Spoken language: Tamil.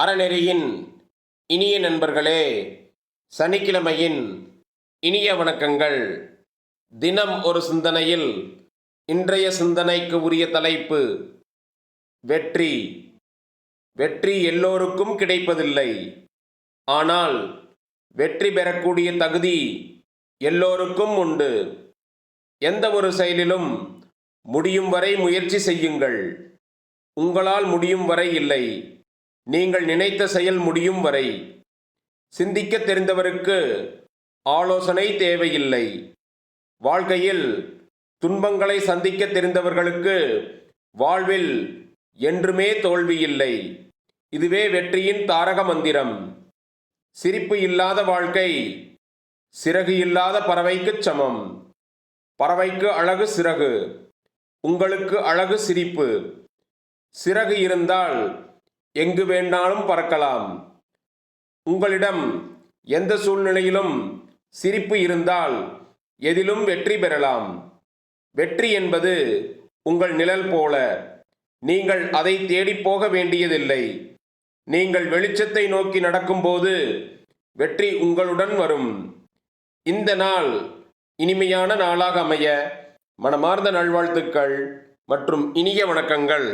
அறநெறியின் இனிய நண்பர்களே சனிக்கிழமையின் இனிய வணக்கங்கள். தினம் ஒரு சிந்தனையில் இன்றைய சிந்தனைக்கு உரிய தலைப்பு வெற்றி. வெற்றி எல்லோருக்கும் கிடைப்பதில்லை. ஆனால் வெற்றி பெறக்கூடிய தகுதி எல்லோருக்கும் உண்டு. எந்த ஒரு செயலிலும் முடியும் வரை முயற்சி செய்யுங்கள். உங்களால் முடியும் வரை இல்லை. நீங்கள் நினைத்த செயல் முடியும் வரை சிந்திக்க தெரிந்தவருக்கு ஆலோசனை தேவையில்லை. வாழ்க்கையில் துன்பங்களை சந்திக்க தெரிந்தவர்களுக்கு வாழ்வில் என்றுமே தோல்வியில்லை இதுவே வெற்றியின் தாரக மந்திரம். சிரிப்பு இல்லாத வாழ்க்கை சிறகு இல்லாத பறவைக்குச் சமம். பறவைக்கு அழகு சிறகு. உங்களுக்கு அழகு சிரிப்பு. சிறகு இருந்தால் எங்கு வேண்டாலும் பறக்கலாம். உங்களிடம் எந்த சூழ்நிலையிலும் சிரிப்பு இருந்தால் எதிலும் வெற்றி பெறலாம். வெற்றி என்பது உங்கள் நிழல் போல. நீங்கள் அதை தேடிப் போக வேண்டியதில்லை. நீங்கள் வெளிச்சத்தை நோக்கி நடக்கும்போது வெற்றி உங்களுடன் வரும். இந்த நாள் இனிமையான நாளாக அமைய மனமார்ந்த நல்வாழ்த்துக்கள் மற்றும் இனிய வணக்கங்கள்.